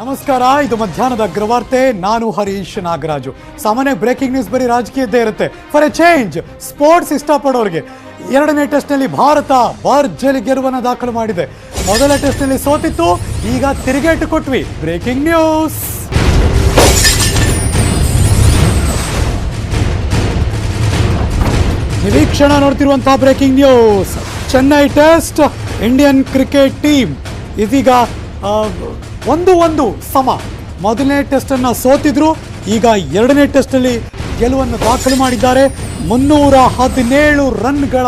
ನಮಸ್ಕಾರ, ಇದು ಮಧ್ಯಾಹ್ನದ ಅಗ್ರವಾರ್ತೆ. ನಾನು ಹರೀಶ್ ನಾಗರಾಜು. ಸಾಮಾನ್ಯ ಬ್ರೇಕಿಂಗ್ ನ್ಯೂಸ್ ಬರೀ ರಾಜಕೀಯದ್ದೇ ಇರುತ್ತೆ. ಫಾರ್ ಎ ಚೇಂಜ್ ಸ್ಪೋರ್ಟ್ಸ್ ಇಷ್ಟಪಡೋರಿಗೆ. ಎರಡನೇ ಟೆಸ್ಟ್ನಲ್ಲಿ ಭಾರತ ಭರ್ಜಲಿ ಗೆಲುವನ್ನು ದಾಖಲು ಮಾಡಿದೆ. ಮೊದಲ ಟೆಸ್ಟ್ನಲ್ಲಿ ಸೋತಿತ್ತು. ಈಗ ತಿರುಗೇಟು ಕೊಟ್ವಿ. ಬ್ರೇಕಿಂಗ್ ನ್ಯೂಸ್ ನಿರೀಕ್ಷಣ ನೋಡ್ತಿರುವಂತಹ breaking news Chennai test Indian cricket team ಇದೀಗ ಒಂದು ಒಂದು ಸಮ. ಮೊದಲನೇ ಟೆಸ್ಟನ್ನು ಸೋತಿದ್ರು. ಈಗ ಎರಡನೇ ಟೆಸ್ಟಲ್ಲಿ ಗೆಲುವನ್ನು ದಾಖಲು ಮಾಡಿದ್ದಾರೆ. ಮುನ್ನೂರ ಹದಿನೇಳು ರನ್ಗಳ,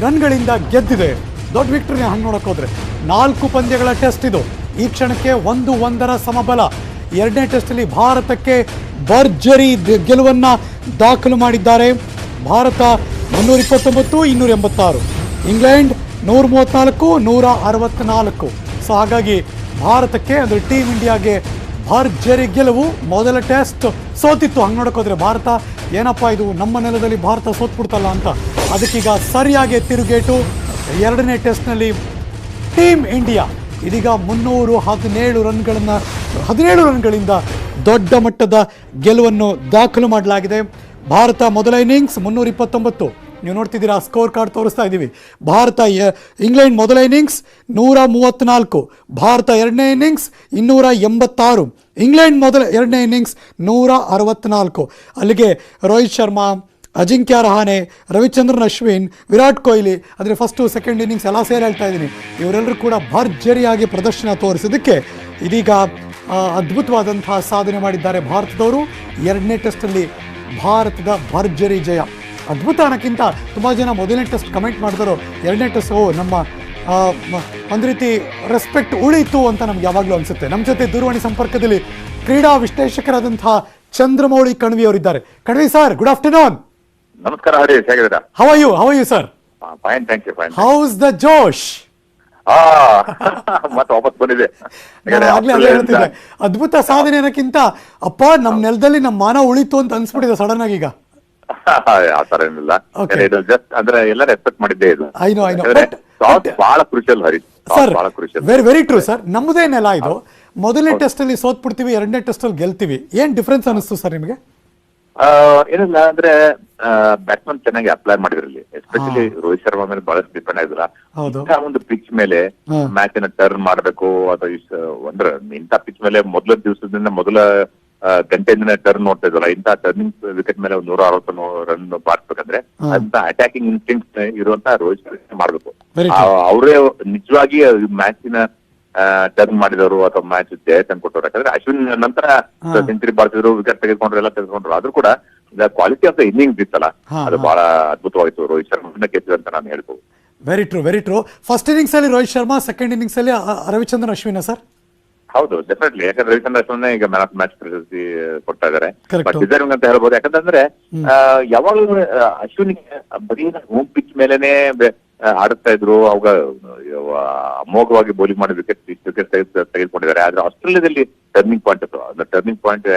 ರನ್ಗಳಿಂದ ಗೆದ್ದಿದೆ. ದೊಡ್ಡ ವಿಕ್ಟರಿ ಹಣ್ಣು ನೋಡಕ್ ಹೋದ್ರೆ. ನಾಲ್ಕು ಪಂದ್ಯಗಳ ಟೆಸ್ಟ್ ಇದು. ಈ ಕ್ಷಣಕ್ಕೆ ಒಂದು ಒಂದರ ಸಮಬಲ. ಎರಡನೇ ಟೆಸ್ಟಲ್ಲಿ ಭಾರತಕ್ಕೆ ಭರ್ಜರಿ ಗೆಲುವನ್ನ ದಾಖಲು ಮಾಡಿದ್ದಾರೆ. ಭಾರತ ಮುನ್ನೂರ ಇಪ್ಪತ್ತೊಂಬತ್ತು, ಇನ್ನೂರ ಎಂಬತ್ತಾರು. ಇಂಗ್ಲೆಂಡ್ ನೂರ ಮೂವತ್ನಾಲ್ಕು, ನೂರ ಅರವತ್ತ್ನಾಲ್ಕು ಸೊ ಹಾಗಾಗಿ ಭಾರತಕ್ಕೆ ಅಂದರೆ ಟೀಮ್ ಇಂಡಿಯಾಗೆ ಭರ್ಜರಿ ಗೆಲುವು ಮೊದಲ ಟೆಸ್ಟ್ ಸೋತಿತ್ತು. ಹಂಗೆ ನೋಡೋಕೋದ್ರೆ ಭಾರತ, ಏನಪ್ಪ ಇದು ನಮ್ಮ ನೆಲದಲ್ಲಿ ಭಾರತ ಸೋತ್ಬಿಡ್ತಲ್ಲ ಅಂತ. ಅದಕ್ಕೀಗ ಸರಿಯಾಗಿ ತಿರುಗೇಟು. ಎರಡನೇ ಟೆಸ್ಟ್ನಲ್ಲಿ ಟೀಮ್ ಇಂಡಿಯಾ ಇದೀಗ ಮುನ್ನೂರು ಹದಿನೇಳು ರನ್ಗಳನ್ನು, ಹದಿನೇಳು ರನ್ಗಳಿಂದ ದೊಡ್ಡ ಮಟ್ಟದ ಗೆಲುವನ್ನು ದಾಖಲು ಮಾಡಲಾಗಿದೆ. ಭಾರತ ಮೊದಲ ಇನ್ನಿಂಗ್ಸ್ ಮುನ್ನೂರ ಇಪ್ಪತ್ತೊಂಬತ್ತು. ನೀವು ನೋಡ್ತಿದ್ದೀರಾ ಸ್ಕೋರ್ ಕಾರ್ಡ್ ತೋರಿಸ್ತಾ ಇದ್ದೀವಿ. ಭಾರತ ಇಂಗ್ಲೆಂಡ್ ಮೊದಲ ಇನ್ನಿಂಗ್ಸ್ ನೂರ ಮೂವತ್ತ್ನಾಲ್ಕು ಭಾರತ ಎರಡನೇ ಇನ್ನಿಂಗ್ಸ್ ಇನ್ನೂರ ಎಂಬತ್ತಾರು, ಇಂಗ್ಲೆಂಡ್ ಮೊದಲ ಎರಡನೇ ಇನ್ನಿಂಗ್ಸ್ ನೂರ ಅರವತ್ತ್ನಾಲ್ಕು ಅಲ್ಲಿಗೆ ರೋಹಿತ್ ಶರ್ಮಾ, ಅಜಿಂಕ್ಯ ರಹಾನೆ, ರವಿಚಂದ್ರನ್ ಅಶ್ವಿನ್, ವಿರಾಟ್ ಕೊಹ್ಲಿ ಅಂದರೆ ಫಸ್ಟು ಸೆಕೆಂಡ್ ಇನ್ನಿಂಗ್ಸ್ ಎಲ್ಲ ಸೇರಿ ಹೇಳ್ತಾ ಇದ್ದೀನಿ. ಇವರೆಲ್ಲರೂ ಕೂಡ ಭರ್ಜರಿಯಾಗಿ ಪ್ರದರ್ಶನ ತೋರಿಸಿದ್ದಕ್ಕೆ ಇದೀಗ ಅದ್ಭುತವಾದಂತಹ ಸಾಧನೆ ಮಾಡಿದ್ದಾರೆ ಭಾರತದವರು. ಎರಡನೇ ಟೆಸ್ಟಲ್ಲಿ ಭಾರತದ ಭರ್ಜರಿ ಜಯ. ಅದ್ಭುತ ಅನ್ನೋಕ್ಕಿಂತ ತುಂಬ ಜನ ಮೊದಲನೇ ಟೆಸ್ಟ್ ಕಮೆಂಟ್ ಮಾಡಿದ್ರು ಎರಡನೇ ಟೆಸ್ಟ್ ಓ ನಮ್ಮ ಒಂದು ರೀತಿ ರೆಸ್ಪೆಕ್ಟ್ ಉಳಿಯಿತು ಅಂತ ನಮ್ಗೆ ಯಾವಾಗಲೂ ಅನಿಸುತ್ತೆ. ನಮ್ಮ ಜೊತೆ ದೂರವಾಣಿ ಸಂಪರ್ಕದಲ್ಲಿ ಕ್ರೀಡಾ ವಿಶ್ಲೇಷಕರಾದಂತಹ ಚಂದ್ರಮೌಳಿ ಕಣ್ವಿ ಅವರಿದ್ದಾರೆ. ಕಣ್ವಿ ಸರ್ ಗುಡ್ ಆಫ್ಟರ್ನೂನ್ ನಮಸ್ಕಾರ ಹರಿ ಹೇಗಿದ್ದೀರಾ? How you how you sir fine thank you fine how's the josh ಮತ್ತೆ ವಾಪಸ್ ಬಂದಿದೆ. ಅದ್ಭುತ ಸಾಧನೆ ಅನ್ನೋಕ್ಕಿಂತ ಅಪ್ಪ ನಮ್ಮ ನೆಲದಲ್ಲಿ ನಮ್ಮ ಮಾನ ಉಳಿತು ಅಂತ ಅನ್ಸ್ಬಿಟ್ಟಿದೆ ಸಡನ್ ಆಗಿ ಈಗ. ಆ ತರ ಏನಿಲ್ಲ. ಇದು ಜಸ್ಟ್ ಅಂದ್ರೆ ಎಲ್ಲರೂ ಎಕ್ಸ್ಪೆಕ್ಟ್ ಮಾಡಿದ್ದೆ ಇದು. ಐ ನೋ ಐ ನೋ ಬಹಳ ಕ್ರೂಷಿಯಲ್ ಹರಿ. ಸರ್ ಬಹಳ crucial very very true sir ನಮ್ಮದೇ ನೆಲ ಇದು. ಮೊದಲನೇ ಟೆಸ್ಟ್ ಅಲ್ಲಿ ಸೋತ್ ಬಿಡ್ತೀವಿ ಎರಡನೇ ಟೆಸ್ಟ್ ಅಲ್ಲಿ ಗೆಲ್ತೀವಿ. ಏನ್ ಡಿಫ್ರೆನ್ಸ್ ಅನಿಸ್ತು ಸರ್ ನಿಮಗೆ? ಏನಿಲ್ಲ ಅಂದ್ರೆ ಬ್ಯಾಟ್ಸ್ಮನ್ ಚೆನ್ನಾಗಿ ಅಪ್ಲೈ ಮಾಡಿದ್ರಲ್ಲಿ. ಎಸ್ಪೆಷಲಿ ರೋಹಿತ್ ಶರ್ಮಾ ಮೇಲೆ ಬಹಳಷ್ಟು ಡಿಪೆಂಡ್ ಆಗಿದ್ರ. ಒಂದು ಪಿಚ್ ಮೇಲೆ. ಮ್ಯಾಚ್ ಅನ್ನ ಟರ್ನ್ ಮಾಡಬೇಕು ಅಥವಾ ಅಂದ್ರೆ ಇಂಥ ಪಿಚ್ ಮೇಲೆ ಮೊದಲ ದಿವಸದಿಂದ ಮೊದಲ ಗಂಟೆಯಿಂದ ಟರ್ನ್ ನೋಡ್ತಾ ಇದ್ವಲ್ಲ ಇಂತ ಟರ್ನಿಂಗ್ ವಿಕೆಟ್ ಮೇಲೆ ಒಂದು ನೂರ ಅರವತ್ತು ರನ್ ಬಾರಿಸ್ಬೇಕಂದ್ರೆ. ಅಂತ ಅಟ್ಯಾಕಿಂಗ್ ಇನ್ಸ್ಟಿಂಕ್ಟ್ ಇರುವಂತ ರೋಹಿತ್ ಶರ್ಮಾ ಮಾಡ್ಬೇಕು. ಅವರೇ ನಿಜವಾಗಿ ಮ್ಯಾಚಿನ ಟರ್ನ್ ಮಾಡಿದವರು ಅಥವಾ ಮ್ಯಾಚ್ ಜಯ ತಂದ್ಕೊಟ್ಟವ್ರು ಯಾಕಂದ್ರೆ ಅಶ್ವಿನ್ ನಂತರ. ಸೆಂಚುರಿ ಬಾರಿಸಿದ್ರು ವಿಕೆಟ್ ತೆಗೆದುಕೊಂಡ್ರು ಎಲ್ಲ ತೆಗೆದುಕೊಂಡ್ರು. ಆದ್ರೂ ಕೂಡ ಕ್ವಾಲಿಟಿ ಆಫ್ ದ ಇನ್ನಿಂಗ್ಸ್ ಇತ್ತಲ್ಲ. ಅದು ಬಹಳ ಅದ್ಭುತವಾಗಿತ್ತು. ರೋಹಿತ್ ಶರ್ಮಾ ಗೆದ್ದು ಅಂತ ನಾನು ಹೇಳ್ಬೋದು. Very true very true first innings ಅಲ್ಲಿ ರೋಹಿತ್ ಶರ್ಮಾ ಸೆಕೆಂಡ್ ಇನ್ನಿಂಗ್ಸ್ ಅಲ್ಲಿ ರವಿಚಂದ್ರ ರವಿಚಂದ್ರನ್ ಅಶ್ವಿನ ಸರ್? ಹೌದು ಡೆಫಿನೆಟ್ಲಿ ಯಾಕಂದ್ರೆ ರವಿಚಂದ್ರ ಅಶ್ವನ್ ಈಗ ಮ್ಯಾನ್ ಆಫ್ ಮ್ಯಾಚ್ ಪ್ರಶಸ್ತಿ ಕೊಡ್ತಾ ಇದಾರೆ. ಬಟ್ ಡಿಸರ್ವಿಂಗ್ ಅಂತ ಹೇಳ್ಬೋದು. ಯಾಕಂತಂದ್ರೆ ಯಾವಾಗಲೂ ಅಶ್ವಿನ್ಗೆ ಬರೀ ಹೋಮ್ ಪಿಚ್ ಮೇಲೆನೆ ಆಡುತ್ತಾ ಇದ್ರು. ಅವಾಗ ಅಮೋಘವಾಗಿ ಬೌಲಿಂಗ್ ಮಾಡಿ ವಿಕೆಟ್ ವಿಕೆಟ್ ತೆಗೆದುಕೊಂಡಿದ್ದಾರೆ. ಆದ್ರೆ ಆಸ್ಟ್ರೇಲಿಯಾದಲ್ಲಿ ಟರ್ನಿಂಗ್ ಪಾಯಿಂಟ್ ಅದು. ಟರ್ನಿಂಗ್ ಪಾಯಿಂಟ್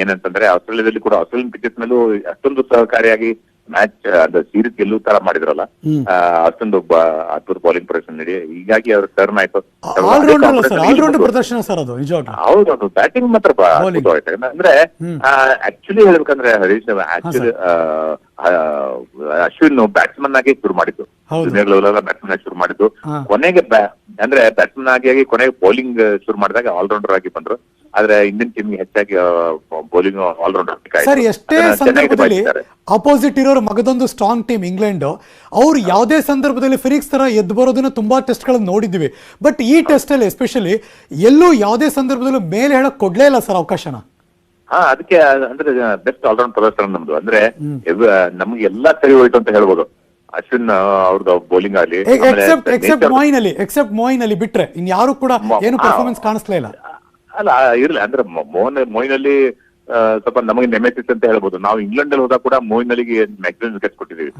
ಏನಂತಂದ್ರೆ ಆಸ್ಟ್ರೇಲಿಯಾದಲ್ಲಿ ಕೂಡ ಆಸ್ಟ್ರೇಲಿಯನ್ ಪಿಚಸ್ ಮೇಲೂ ಅಷ್ಟೊಂದು ಸಹಕಾರಿಯಾಗಿ ಮ್ಯಾಚ್ ಅಂದ್ರೆ ಸೀರೀಸ್ ಗೆಲ್ಲುವ ತರ ಮಾಡಿದ್ರಲ್ಲ ಅಷ್ಟೊಂದು ಅದ್ಭುತ ಬೌಲಿಂಗ್ ಪ್ರದರ್ಶನ ನೀಡಿ. ಹೀಗಾಗಿ ಅವ್ರ ಟರ್ನ್ ಆಯ್ತು. ಸರ್ ಅದೇ ಪ್ರದರ್ಶನ ಸರ್ ಅದು ಬ್ಯಾಟಿಂಗ್ ಮಾತ್ರ ಅಂದ್ರೆ. ಆಕ್ಚುಲಿ ಹೇಳ್ಬೇಕಂದ್ರೆ ಹರೀಶ್ ಆಕ್ಚುಲಿ ಅಶ್ವಿನ್ ಬ್ಯಾಟ್ಸ್ಮನ್ ಆಗಿ ಶುರು ಮಾಡಿದ್ದು. ಜೂನಿಯರ್ ಲೆವೆಲ್ ಬ್ಯಾಟ್ಸ್ಮನ್ ಆಗಿ ಶುರು ಮಾಡಿದ್ದು. ಕೊನೆಗೆ ಅಂದ್ರೆ ಬ್ಯಾಟ್ಸ್ಮನ್ ಆಗಿ ಆಗಿ ಕೊನೆಗೆ ಬೌಲಿಂಗ್ ಶುರು ಮಾಡಿದಾಗ ಆಲ್ರೌಂಡರ್ ಆಗಿ ಬಂದ್ರು. ಆದ್ರೆ ಇಂಡಿಯನ್ ಟೀಮ್ಗೆ ಹೆಚ್ಚಾಗಿ ಬೌಲಿಂಗ್ ಆಲ್ರೌಂಡರ್ ಸರ್ ಎಷ್ಟೇ ಸಂದರ್ಭದಲ್ಲಿ ಅಪೋಸಿಟ್ ಇರೋರು ಮಗದೊಂದು ಸ್ಟ್ರಾಂಗ್ ಟೀಮ್ ಇಂಗ್ಲೆಂಡ್ ಅವ್ರು ಯಾವುದೇ ಸಂದರ್ಭದಲ್ಲಿ ಫಿನಿಕ್ಸ್ ತರ ಎದ್ದು ಬರೋದನ್ನ ತುಂಬಾ ಟೆಸ್ಟ್ಗಳನ್ನು ನೋಡಿದ್ವಿ. ಬಟ್ ಈ ಟೆಸ್ಟ್ ಅಲ್ಲಿ ಎಸ್ಪೆಷಲಿ ಎಲ್ಲೂ ಯಾವುದೇ ಸಂದರ್ಭದಲ್ಲೂ ಮೇಲೆ ಹೇಳಕ್ ಕೊಡ್ಲೇ ಇಲ್ಲ ಸರ್ ಅವಕಾಶನ. ಹಾ ಅದಕ್ಕೆ ಅಂದ್ರೆ ಬೆಸ್ಟ್ ಆಲ್ರೌಂಡ್ ಪ್ರದರ್ಶನ ನಮ್ದು. ಅಂದ್ರೆ ನಮ್ಗೆ ಎಲ್ಲಾ ಸರಿ ಹೋಯ್ತು ಅಂತ ಹೇಳ್ಬೋದು. ಅಶ್ವಿನ್ ಅವ್ರದ್ದು ಬೌಲಿಂಗ್ ಆಗಲಿ ಎಕ್ಸೆಪ್ಟ್ ಎಕ್ಸೆಪ್ಟ್ ಮೋಯಿನ್ ಅಲ್ಲಿ ಎಕ್ಸೆಪ್ಟ್ ಮೋಯಿನ್ ಅಲ್ಲಿ ಬಿಟ್ರೆ ಇನ್ ಯಾರು ಕೂಡ ಏನು ಪರ್ಫಾರ್ಮೆನ್ಸ್ ಕಾಣಿಸ್ಲೇ ಇಲ್ಲ. ಅಲ್ಲ ಇರ್ಲಿ. ಅಂದ್ರೆ ಮೋಹನ್ ಮೊಯ್ನಲ್ಲಿ ಸ್ವಲ್ಪ ನಮಗೆ ನೆಮೆಸಿಸ್ ಅಂತ ಹೇಳ್ಬೋದು. ನಾವು ಇಂಗ್ಲೆಂಡ್ ಅಲ್ಲಿ ಹೋದಾಗ ಕೂಡ ಮೊಯ್ನಲ್ಲಿಗೆ ಮ್ಯಾಕ್ಸಿಮಮ್ ವಿಕೆಟ್ ಕೊಟ್ಟಿದ್ದೀವಿ.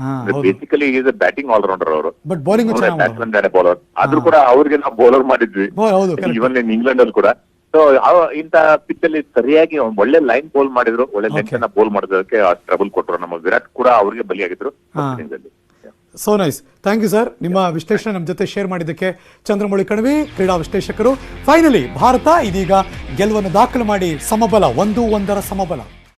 ಬೇಸಿಕಲಿ ಈಸ್ ಬ್ಯಾಟಿಂಗ್ ಆಲ್ರೌಂಡರ್ ಅವರು. ಬಟ್ ಬೌಲಿಂಗ್ ಚೆನ್ನಾಗಿ ಬ್ಯಾಟ್ಸ್ಮನ್ ಬೌಲರ್ ಆದ್ರೂ ಕೂಡ ಅವ್ರಿಗೆ ನಾವು ಬೌಲರ್ ಮಾಡಿದ್ವಿ. ಈವನ್ ಇನ್ ಇವನ್ ಇಂಗ್ಲೆಂಡ್ ಅಲ್ಲಿ ಕೂಡ. ಸೊ ಇಂತ ಪಿಚ್ ಅಲ್ಲಿ ಸರಿಯಾಗಿ ಒಳ್ಳೆ ಲೈನ್ ಬೌಲ್ ಮಾಡಿದ್ರು. ಒಳ್ಳೆ ಲೆಂತ್ ಅನ್ನ ಬೋಲ್ ಮಾಡೋದಕ್ಕೆ ಟ್ರಬಲ್ ಕೊಟ್ಟರು. ನಮ್ಮ ವಿರಾಟ್ ಕೂಡ ಅವ್ರಿಗೆ ಬಲಿಯಾಗಿದ್ರು. So nice thank you sir ನಿಮ್ಮ ವಿಶ್ಲೇಷಣೆ ನಮ್ಮ ಜೊತೆ ಶೇರ್ ಮಾಡಿದ್ದಕ್ಕೆ ಚಂದ್ರಮೌಳಿ ಕಣವಿ, ಕ್ರೀಡಾ ವಿಶ್ಲೇಷಕರು. ಫೈನಲಿ ಭಾರತ ಇದೀಗ ಗೆಲುವನ್ನು ದಾಖಲು ಮಾಡಿ ಸಮಬಲ, ಒಂದು ಒಂದರ ಸಮಬಲ.